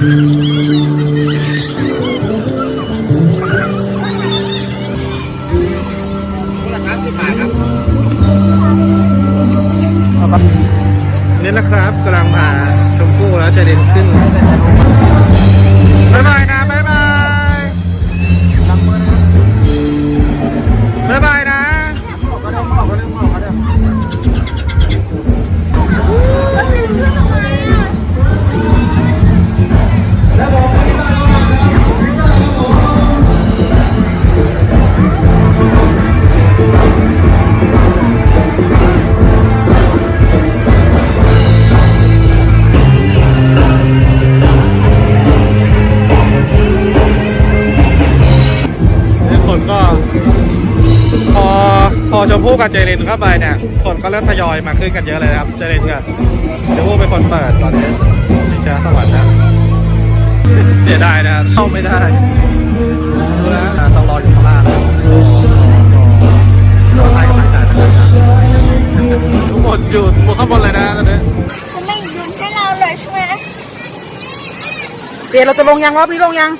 ร เจรินเข้าไปเนี่ยคนก็เริ่มทยอยมาขึ้นกันเยอะเลยนะครับ เจรินกับชมพู่เป็นคนเปิดตอนนี้ชิงช้าสวรรค์นะเสียดายนะเข้าไม่ได้ดูนะต้องรออยู่ข้างล่างรอให้กำลังใจนะครับทุกคนอยู่ข้างบนเลยนะตอนนี้จะไม่หยุดให้เราเลยใช่ไหมเจเราจะลงยังรอบนี้ลงยัง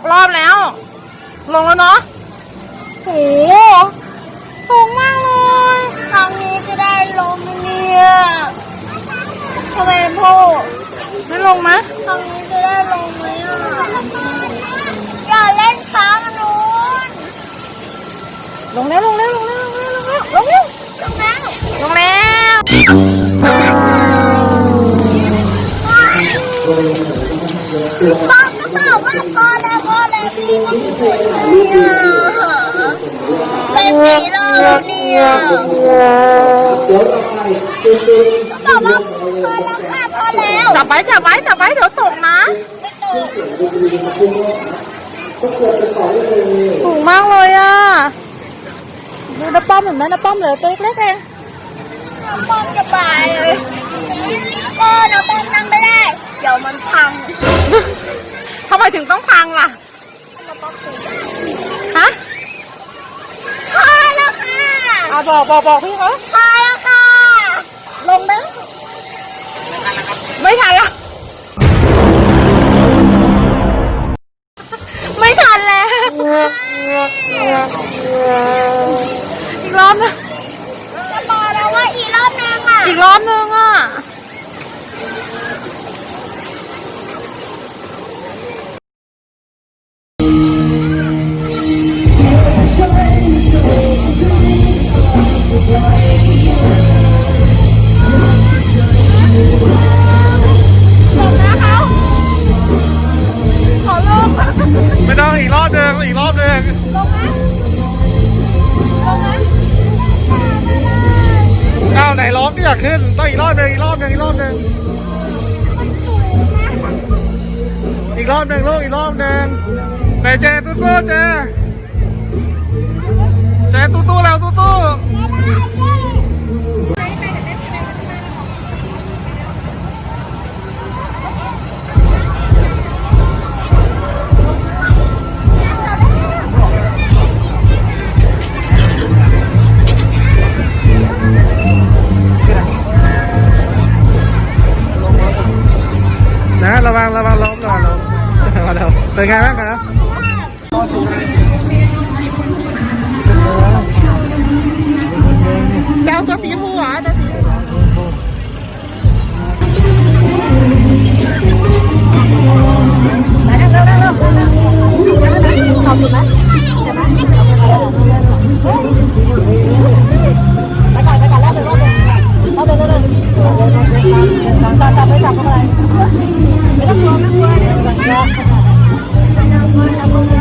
กรอบแล้ว ลงแล้วเนาะโหสูงมากเลยครั้งนี้จะได้ลงไหมเนี่ยทำไมพ่อไม่ลงมะครั้งนี้จะได้ลงไหมอะอย่าเล่นช้ามันนู้นลงแล้วลงแล้วลงแล้วลงแล้วลงแล้วลงแล้วลงแล้วลงแล้วพ่อก็บอกว่าพอแล้วพอแล้วพี่ก็สวย เนี่ยเป็นสีรอเนี่ยก็บอกว่าพอแล้วค่ะพอแล้วจับไว้จับไว้จับไว้เดี๋ยวตกนะไม่ตกสูงมากเลยอะดูน้าป้อมเห็นไหมน้าป้อมเหลือตัวเล็กๆเองน้ำป้อมจะไปเลยก็น้ำป้อมนั่งไม่ได้ เดี๋ยวมันพังทำไมถึงต้องพังล่ะ ฮะพอแล้วค่ะอะบอกบอกบอกพี่เขาพอแล้วค่ะ ลงแล้วไม่ทันละ อ้าวไหนร้องที่อยากขึ้นต้องอีกรอบหนึ่งอีกรอบหนึ่งอีกรอบหนึ่งอีกรอบหนึ่งลูกอีกรอบหนึ่งไหนเจตู้ตู้เจเจตู้ตู้ เป็นไงบ้างครับเจ้าตัวสีชมพูเหรอตัวสีไปจับไปจับอะไรไม่ต้องรอไม่ควร 我。